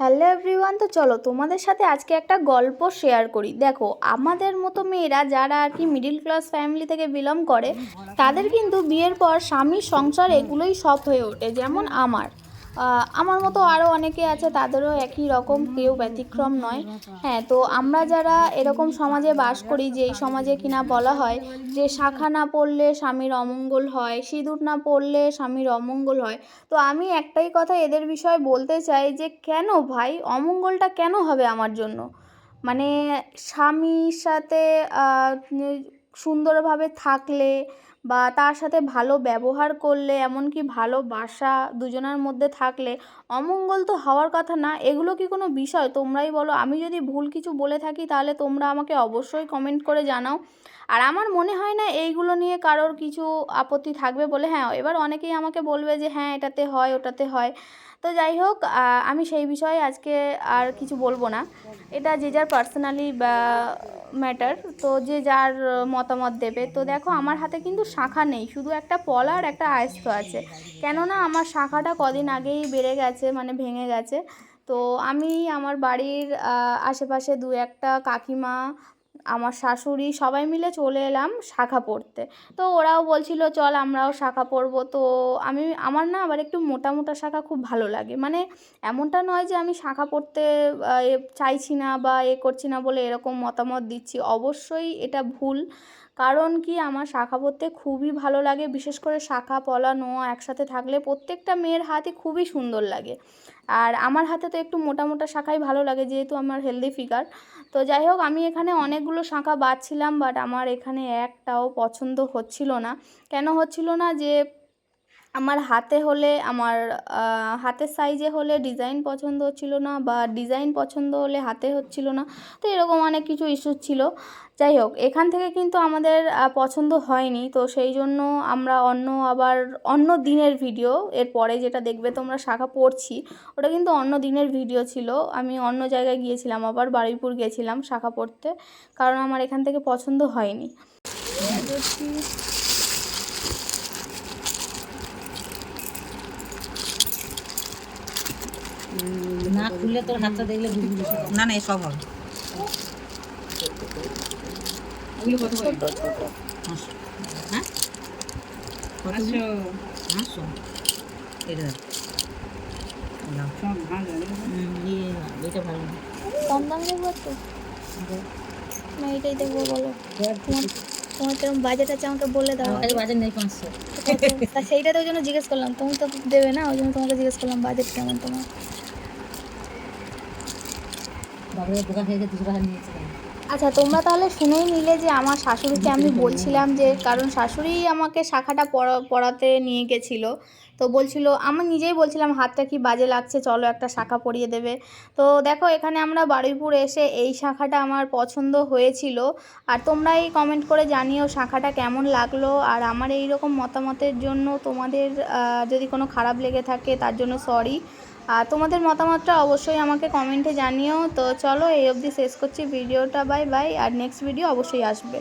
Hello everyone, তো চলো তোমাদের সাথে আজকে একটা গল্প শেয়ার করি। দেখো, আমাদের মতো মেয়েরা যারা আর কি মিডিল ক্লাস ফ্যামিলি থেকে বিলং করে, তাদের কিন্তু বিয়ের পর স্বামীর সংসার এগুলোই সব হয়ে ওঠে, যেমন আমার। আমার মতো আরও অনেকে আছে, তাদেরও একই রকম, কেউ ব্যতিক্রম নয়। হ্যাঁ তো আমরা যারা এরকম সমাজে বাস করি যে এই সমাজে কিনা বলা হয় যে শাখা না পড়লে স্বামীর অমঙ্গল হয়, সিঁদুর না পড়লে স্বামীর অমঙ্গল হয়, তো আমি একটাই কথা এদের বিষয়ে বলতে চাই যে কেন ভাই, অমঙ্গলটা কেন হবে আমার জন্য? মানে স্বামীর সাথে সুন্দরভাবে থাকলে বা তার সাথে ভালো ব্যবহার করলে, এমনকি ভালোবাসা দুজনের মধ্যে থাকলে অমঙ্গল তো হওয়ার কথা না। এগুলো কি কোনো বিষয়? তোমরাই বলো। আমি যদি ভুল কিছু বলে থাকি, তাহলে তোমরা আমাকে অবশ্যই কমেন্ট করে জানাও। আর আমার মনে হয় না এইগুলো নিয়ে কারোর কিছু আপত্তি থাকবে বলে। হ্যাঁ এবার অনেকেই আমাকে বলবে যে হ্যাঁ এটাতে হয়, ওটাতে হয়। তো যাই হোক আমি সেই বিষয়ে আজকে আর কিছু বলব না। এটা যে যার পার্সোনালি ম্যাটার তো যে যার মতামত দেবে। তো দেখো, আমার হাতে কিন্তু শাখা নেই, শুধু একটা পলা আর একটা আয়স্ত আছে। কেননা আমার শাখাটা কদিন আগেই বেড়ে গেছে মানে ভেঙে গেছে। তো আমি আমার বাড়ির আশেপাশে দু একটা কাকিমা, আমার শাশুড়ি সবাই মিলে চলে এলাম শাখা পড়তে। তো ওরাও বলছিল, চল আমরাও শাখা পরবো তো আমি, আমার না আবার একটু মোটা মোটা শাখা খুব ভালো লাগে। মানে এমনটা নয় যে আমি শাখা পড়তে চাইছি না বা এ করছি না বলে এরকম মতামত দিচ্ছি। অবশ্যই এটা ভুল। কারণ কি আমার শাখা পরতে খুবই ভালো লাগে। বিশেষ করে শাখা, পলা, নোয়া একসাথে থাকলে প্রত্যেকটা মেয়ের হাতই খুবই সুন্দর লাগে। আর আমার হাতে তো একটু মোটা মোটা শাখাই ভালো লাগে, যেহেতু আমার হেলদি ফিগার তো যাই হোক, আমি এখানে অনেকগুলো শাঁখা বাঁধছিলাম বাট আমার এখানে একটাও পছন্দ হচ্ছিল না। কেন হচ্ছিল না যে আমার হাতে হলে, আমার হাতের সাইজে হলে ডিজাইন পছন্দ হচ্ছিল না বা ডিজাইন পছন্দ হলে হাতে হচ্ছিল না, তো এরকম অনেক কিছু ইস্যু ছিল। যাই হোক, এখান থেকে কিন্তু আমাদের পছন্দ হয়নি, তো সেই জন্য আমরা অন্য আবার অন্য দিনের ভিডিও এর পরে যেটা দেখবে তোমরা শাখা পড়ছি, ওটা কিন্তু অন্য দিনের ভিডিও ছিল। আমি অন্য জায়গায় গিয়েছিলাম, আবার বারুইপুর গিয়েছিলাম শাখা পড়তে, কারণ আমার এখান থেকে পছন্দ হয়নি। না খুললে তোর হাতটা দেখলে না না এসব হবে। হ্যাঁ? এটা ভালো কম দাম দেখব তো না এটাই দেখব বলো। তোমার বাজেট আছে আমাকে বলে দাও। বাজার নেই পাঁচশো। তা সেইটা তো ওই জন্য জিজ্ঞেস করলাম। তুমি তো দেবে না ওই জন্য তোমাকে জিজ্ঞেস করলাম বাজেট কেমন তোমার? আচ্ছা তোমরা তাহলে শুনেই নিলে যে আমার শাশুড়িকে আমি বলছিলাম যে, কারণ শাশুড়ি আমাকে শাখাটা পড়া, পড়াতে নিয়ে গেছিল। তো বলছিল, আমি নিজেই বলছিলাম, হাতটা কি বাজে লাগছে? চলো একটা শাখা পরিয়ে দেবে। তো দেখো, এখানে আমরা বারুইপুর এসে এই শাখাটা আমার পছন্দ হয়েছিল। আর তোমরাই কমেন্ট করে জানিও শাখাটা কেমন লাগল। আর আমার এই রকম মতামতের জন্য তোমাদের যদি কোনো খারাপ লেগে থাকে, তার জন্য সরি আর তোমাদের মতামতটা অবশ্যই আমাকে কমেন্টে জানিও। তো চলো এই অবধি শেষ করছি ভিডিওটা। Bye bye. আর নেক্সট ভিডিও অবশ্যই আসবে।